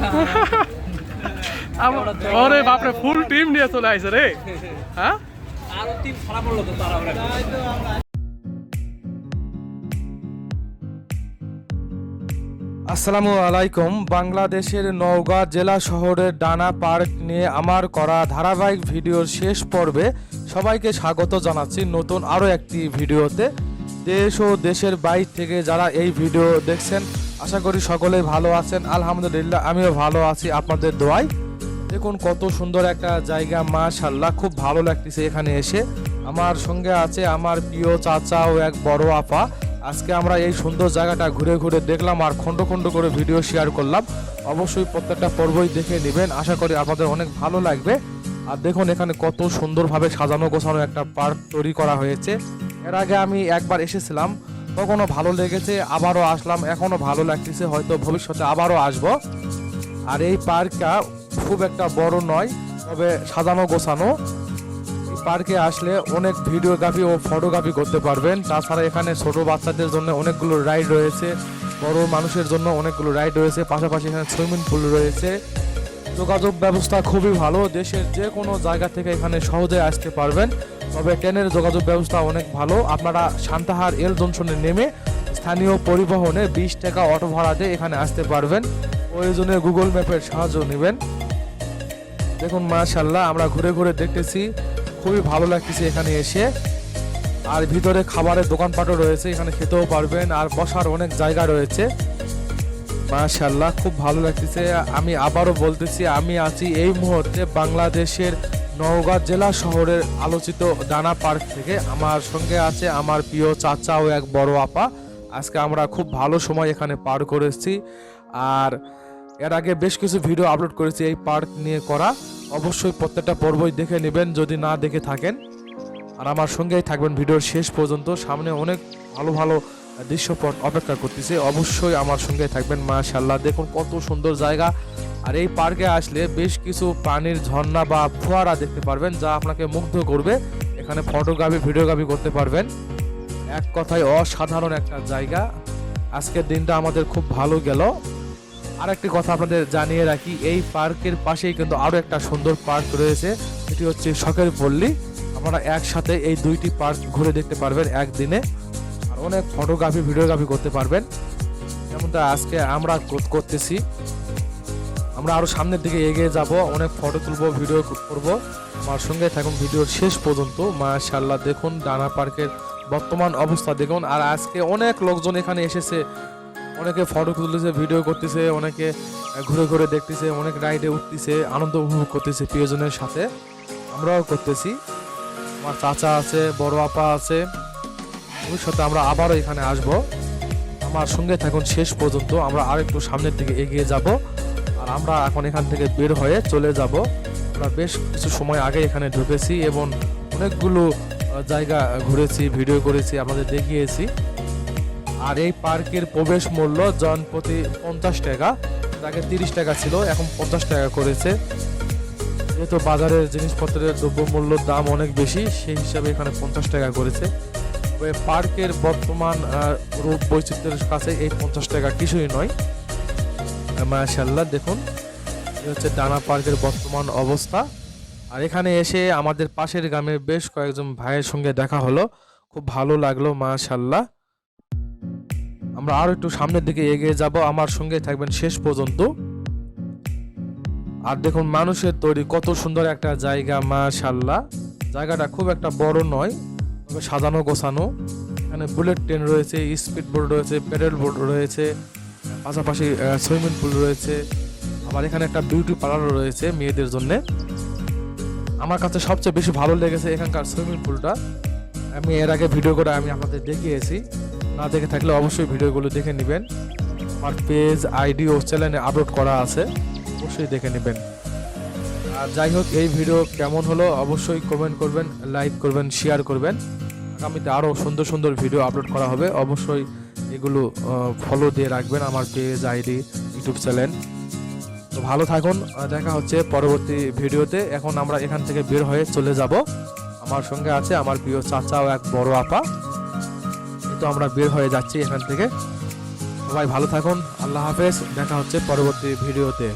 ওরে বাপরে full team নিয়ে চলে আইছে রে। হ্যাঁ? আরও টিম খারাপ হলো তো তারা আসসালামু আলাইকুম। বাংলাদেশের নওগাঁ জেলা শহরের ডানা পার্ক নিয়ে আমার করা ধারাবাহিক ভিডিওর শেষ পর্বে সবাইকে স্বাগত জানাচ্ছি নতুন আরও একটি ভিডিওতে। দেশ ও দেশের বাইর থেকে যারা এই ভিডিও দেখছেন আশা করি সকলেই ভালো আছেন। আলহামদুলিল্লাহ, আমিও ভালো আছি আপনাদের দোয়ায়। দেখুন, কত সুন্দর একটা জায়গা মাশাল্লাহ খুব ভালো লাগতেছে এখানে এসে। আমার সঙ্গে আছে আমার প্রিয় চাচা ও এক বড় আপা। আজকে আমরা এই সুন্দর জায়গাটা ঘুরে ঘুরে দেখলাম আর খণ্ড খণ্ড করে ভিডিও শেয়ার করলাম। অবশ্যই প্রত্যেকটা পর্বই দেখে নেবেন। আশা করি আপনাদের অনেক ভালো লাগবে। আর দেখুন, এখানে কত সুন্দরভাবে সাজানো গোছানো একটা পার্ক তৈরি করা হয়েছে। এর আগে আমি একবার এসেছিলাম। তখনও ভালো লেগেছে, আবারও আসলাম এখনও ভালো লাগতেছে, হয়তো ভবিষ্যতে আবারও আসব। আর এই পার্কটা খুব একটা বড় নয়, তবে সাজানো গোছানো। পার্কে আসলে অনেক ভিডিওগ্রাফি ও ফটোগ্রাফি করতে পারবেন। তাছাড়া এখানে ছোট বাচ্চাদের জন্য অনেকগুলো রাইড রয়েছে, বড় মানুষের জন্য অনেকগুলো রাইড রয়েছে, পাশাপাশি এখানে সুইমিং পুল রয়েছে। যোগাযোগ ব্যবস্থা খুবই ভালো, দেশের যে কোনো জায়গা থেকে এখানে সহজে আসতে পারবেন। তবে ট্রেনের যোগাযোগ ব্যবস্থা অনেক ভালো। আপনারা সান্তাহার, এল জংশনে নেমে স্থানীয় পরিবহনে বিশ টাকা অটো ভাড়াতে এখানে আসতে পারবেন। প্রয়োজনে গুগল ম্যাপের সাহায্য নেবেন। দেখুন মাশাল্লাহ আমরা ঘুরে ঘুরে দেখতেছি। খুবই ভালো লাগতেছে এখানে এসে। আর ভিতরে খাবারের দোকানপাটও রয়েছে, এখানে খেতেও পারবেন। আর বসার অনেক জায়গা রয়েছে। মাশাল্লাহ খুব ভালো লাগতেছে। আমি আবারও বলতেছি, আমি আছি এই মুহূর্তে বাংলাদেশের নওগাঁ জেলা শহরের আলোচিত ডানা পার্ক থেকে আমার সঙ্গে আছে আমার প্রিয় চাচা ও এক বড় আপা। আজকে আমরা খুব ভালো সময় এখানে পার করেছি আর এর আগে বেশ কিছু ভিডিও আপলোড করেছি এই পার্ক নিয়ে করা। অবশ্যই প্রত্যেকটা পর্বই দেখে নেবেন, যদি না দেখে থাকেন। আর আমার সঙ্গেই থাকবেন ভিডিওর শেষ পর্যন্ত। সামনে অনেক ভালো ভালো দৃশ্যপট অপেক্ষা করতেছে। অবশ্যই আমার সঙ্গে থাকবেন মাশাল্লাহ দেখুন কত সুন্দর জায়গা। আর এই পার্কে আসলে বেশ কিছু পানির ঝর্ণা বা ফোয়ারা দেখতে পারবেন, যা আপনাকে মুগ্ধ করবে। এখানে ফটোগ্রাফি, ভিডিওগ্রাফি করতে পারবেন। এক কথায় অসাধারণ একটা জায়গা। আজকের দিনটা আমাদের খুব ভালো গেল। আরেকটি কথা আপনাদের জানিয়ে রাখি, এই পার্কের পাশেই কিন্তু আরও একটা সুন্দর পার্ক রয়েছে। এটি হচ্ছে শখের পল্লী। আপনারা একসাথে এই দুইটি পার্ক ঘুরে দেখতে পারবেন একদিনে। আর অনেক ফটোগ্রাফি, ভিডিওগ্রাফি করতে পারবেন। যেমনটা আজকে আমরা করতেছি। আমরা আরও সামনের দিকে এগিয়ে যাব। অনেক ফটো তুলবো ভিডিও করব। আমার সঙ্গে থাকুন ভিডিওর শেষ পর্যন্ত। মাশাল্লাহ দেখুন ডানা পার্কের বর্তমান অবস্থা, দেখুন। আর আজকে অনেক লোকজন এখানে এসেছে। অনেকে ফটো তুলতেছে ভিডিও করতেছে, অনেকে ঘুরে ঘুরে দেখতেছে, অনেক রাইডে উঠতেছে, আনন্দ উপভোগ করতেছে প্রিয়জনের সাথে। আমরাও করতেছি। আমার চাচা আছে, বড় আপা আছে। ভবিষ্যতে আমরা আবারও এখানে আসব। আমার সঙ্গে থাকুন, শেষ পর্যন্ত। আমরা আর একটু সামনের দিকে এগিয়ে যাব। আর আমরা এখন এখান থেকে বের হয়ে চলে যাব। আমরা বেশ কিছু সময় আগে এখানে ঢুকেছি এবং অনেকগুলো জায়গা ঘুরেছি, ভিডিও করেছি, আপনাদের দেখিয়েছি। আর এই পার্কের প্রবেশ মূল্য জন প্রতি পঞ্চাশ টাকা। আগে তিরিশ টাকা ছিল, এখন পঞ্চাশ টাকা করেছে। যেহেতু বাজারের জিনিসপত্রের দ্রব্যমূল্যর দাম অনেক বেশি, সেই হিসাবে এখানে পঞ্চাশ টাকা করেছে। পার্কের বর্তমান রূপ বৈচিত্র্যের কাছে এই পঞ্চাশ টাকা কিছুই নয়। মাশাল্লাহ দেখুন। এই হচ্ছে ডানা পার্কের বর্তমান অবস্থা। আর এখানে এসে আমাদের পাশের গ্রামের বেশ কয়েকজন ভাইয়ের সঙ্গে দেখা হলো। খুব ভালো লাগল মাশাল্লাহ আমরা আরও একটু সামনের দিকে এগিয়ে যাব। আমার সঙ্গে থাকবেন শেষ পর্যন্ত। আর দেখুন, মানুষের তৈরি কত সুন্দর একটা জায়গা মাশাল্লাহ জায়গাটা খুব একটা বড় নয়, তবে সাজানো গোছানো। এখানে বুলেট ট্রেন রয়েছে, স্পিড বোর্ড রয়েছে প্যাডেল বোর্ড রয়েছে। পাশাপাশি সুইমিং পুল রয়েছে, আবার এখানে একটা বিউটি পার্লারও রয়েছে মেয়েদের জন্যে। আমার কাছে সবচেয়ে বেশি ভালো লেগেছে এখানকার সুইমিং পুলটা। আমি এর আগে ভিডিও করে আমি আপনাদের দেখিয়েছি। না দেখে থাকলে অবশ্যই ভিডিওগুলো দেখে নেবেন। আমার পেজ, আইডি ও চ্যানেলে আপলোড করা আছে, অবশ্যই দেখে নেবেন। আর যাই হোক, এই ভিডিও কেমন হলো অবশ্যই কমেন্ট করবেন লাইক করবেন শেয়ার করবেন। আগামীতে আরও সুন্দর সুন্দর ভিডিও আপলোড করা হবে। অবশ্যই এগুলো ফলো দিয়ে রাখবেন আমার পেজ আইডি ইউটিউব চ্যানেল তো ভালো থাকুন দেখা হচ্ছে পরবর্তী ভিডিওতে। এখন আমরা এখান থেকে বের হয়ে চলে যাব। আমার সঙ্গে আছে আমার প্রিয় চাচা ও এক বড় আপা। তো আমরা বের হয়ে যাচ্ছি এখান থেকে। সবাই ভালো থাকুন, আল্লাহ হাফেজ, দেখা হচ্ছে পরবর্তী ভিডিওতে।